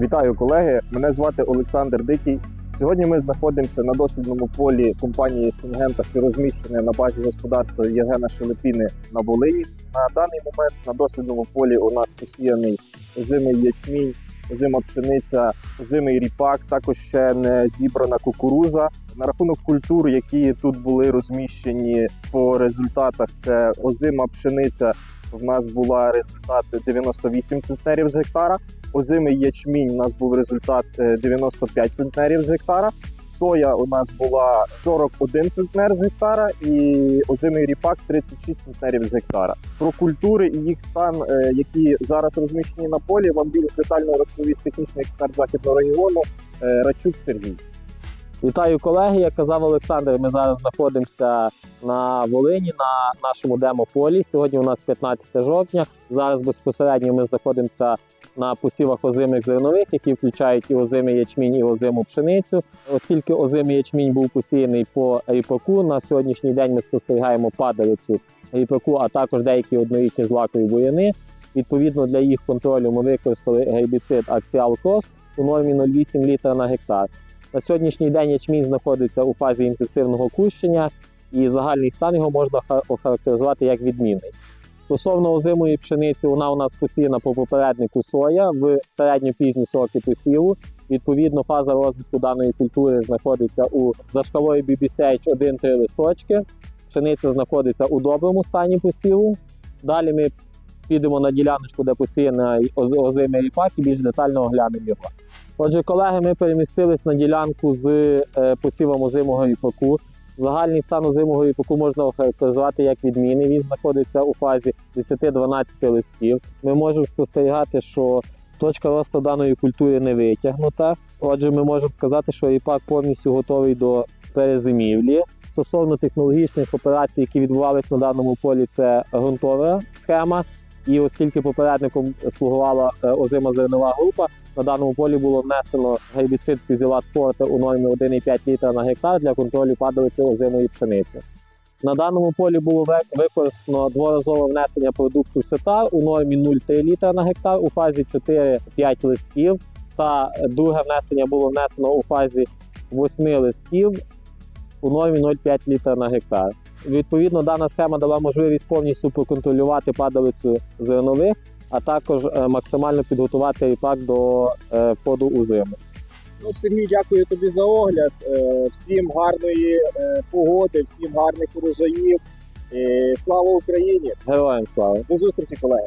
Вітаю колеги! Мене звати Олександр Дикий. Сьогодні ми знаходимося на дослідному полі компанії Сингента, що розміщене на базі господарства Євгена Шелепіни на Волині. На даний момент на дослідному полі у нас посіяний озимий ячмінь, озима пшениця, озимий ріпак, також ще не зібрана кукуруза. На рахунок культур, які тут були розміщені по результатах, це озима пшениця. В нас була результат 98 центнерів з гектара. Озимий ячмінь у нас був результат е, 95 центнерів з гектара. Соя у нас була 41 центнер з гектара, і озимий ріпак 36 центнерів з гектара. Про культури і їх стан, е, які зараз розміщені на полі, вам більш детально розповість технічний експерт західного регіону е, Рачук Сергій. Вітаю колеги. Як казав Олександр, ми зараз знаходимося на Волині на нашому демополі. Сьогодні у нас 15 жовтня. Зараз безпосередньо ми знаходимося на посівах озимих зернових, які включають і озимий ячмінь, і озиму пшеницю. Оскільки озимий ячмінь був посіяний по ріпаку, на сьогоднішній день ми спостерігаємо падалицю ріпаку, а також деякі однорічні злакові буряни. Відповідно для їх контролю ми використали гербіцид Axial Cross у нормі 0,8 літра на гектар. На сьогоднішній день ячмінь знаходиться у фазі інтенсивного кущення, і загальний стан його можна ха- охарактеризувати як відмінний. Стосовно озимої пшениці, вона у нас посіяна по попереднику соя в середньо-пізні сроки посіву. Відповідно, фаза розвитку даної культури знаходиться у за шкалою BBCH 1-3 листочки. Пшениця знаходиться у доброму стані посіву. Далі ми підемо на діляночку, де посіяна озимий ріпак, і більш детально оглянемо його. Отже, колеги, ми перемістились на ділянку з е, посівом озимого ріпаку. Загальний стан озимого ріпаку можна охарактеризувати як відмінний. Він знаходиться у фазі 10-12 листків. Ми можемо спостерігати, що точка росту даної культури не витягнута. Отже, ми можемо сказати, що ріпак повністю готовий до перезимівлі. Стосовно технологічних операцій, які відбувалися на даному полі, це ґрунтова схема. І оскільки попередником слугувала е, озима зернова група, на даному полі було внесено гербіцид фюзілат форте у нормі 1,5 літра на гектар для контролю падалиці озимої пшениці. На даному полі було використано дворазове внесення продукту сета у нормі 0,3 літра на гектар у фазі 4-5 листків. Та друге внесення було внесено у фазі 8 листків у нормі 0,5 літра на гектар. Відповідно, дана схема дала можливість повністю проконтролювати падалицю зернових, а також е, максимально підготувати ріпак до е, входу у зиму. Ну, Сергій, дякую тобі за огляд. Е, Всім гарної погоди, всім гарних урожаїв. Слава Україні! Героям слава! До зустрічі, колеги!